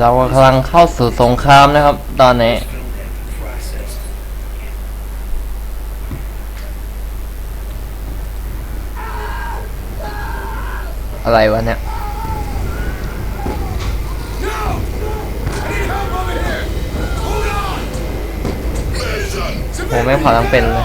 เรากำลังเข้าสู่สงครามนะครับ ตอนนี้ อะไรวะเนี่ยโหไม่ขอทั้งเป็นเลย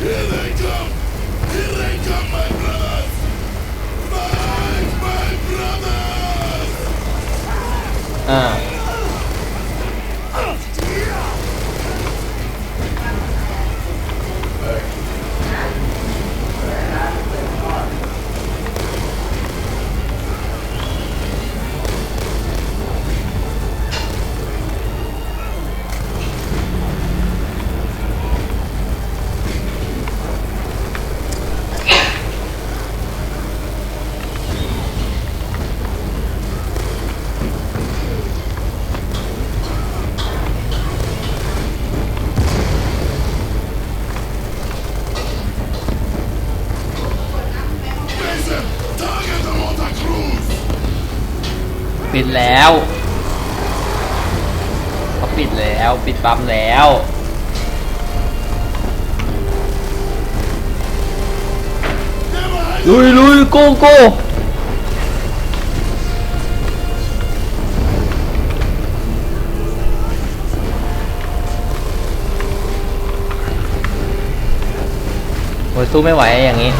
Here they come! ปิดแล้ว เขาปิดแล้ว ปิดปั๊มแล้ว ลุยลุยโกโก้ โอ้ยสู้ไม่ไหว อย่างนี้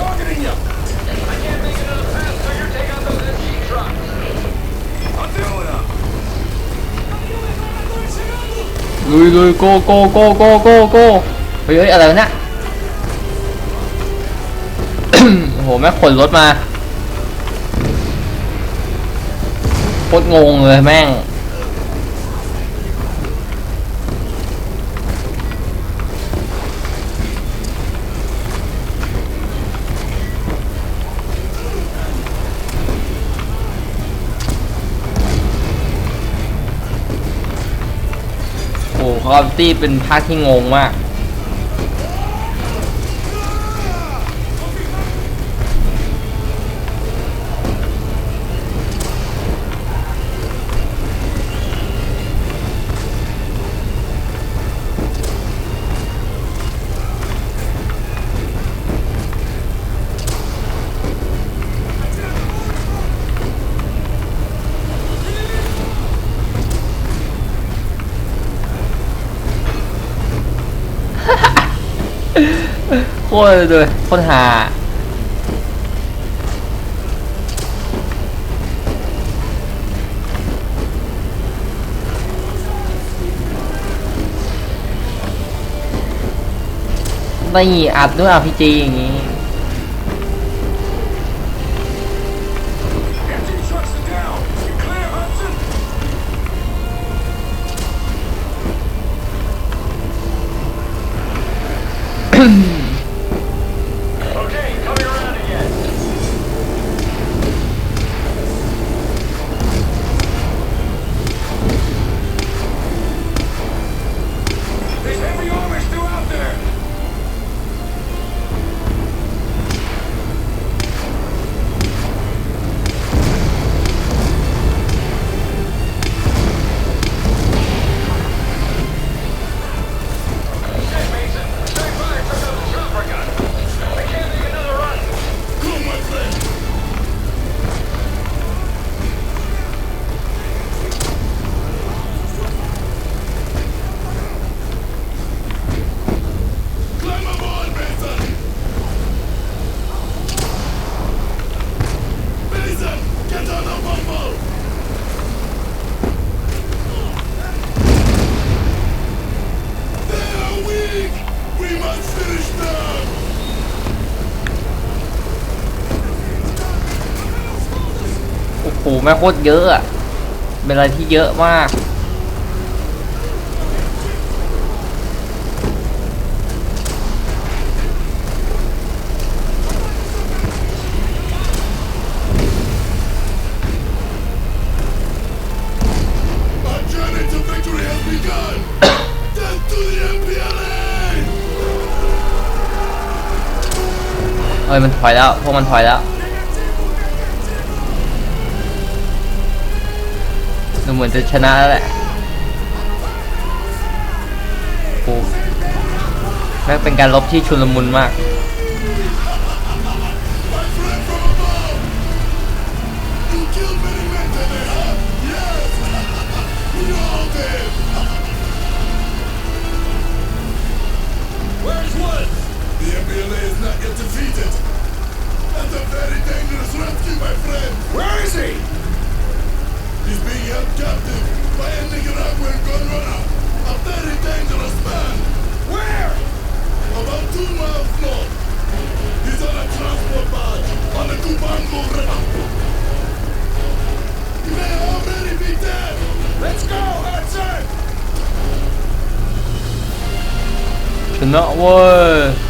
Targeting you! I can't make another pass, so you're taking on those SG trucks. I'm doing them! ลุยลุยโกโกโกโกโกโกเฮ้ยเฮ้ยอะไรวะเนี่ยโอ้โหแม่ขนรถมาโคตรงงเลยแม่งอ p r o p ตี้เป็นภาคที่งงมากโอ้ยเลยคนหา ไม่อัด ด้วยอาพีจีอย่างนี้แม่โคตรเยอะอะ เป็นอะไรที่เยอะมากเอ้ยมันถอยแล้ว พวกมันถอยแล้วเหมือนจะชนะแล้วแหละโอ้แม่งเป็นการลบที่ชุลมุนมากเ Where is he? He's being held captive by a Nicaraguan gunrunner, a very dangerous man. Where? About two miles north. He's on a transport barge on the Cubango River. He may already be dead. Let's go, Hudson! Cannot work.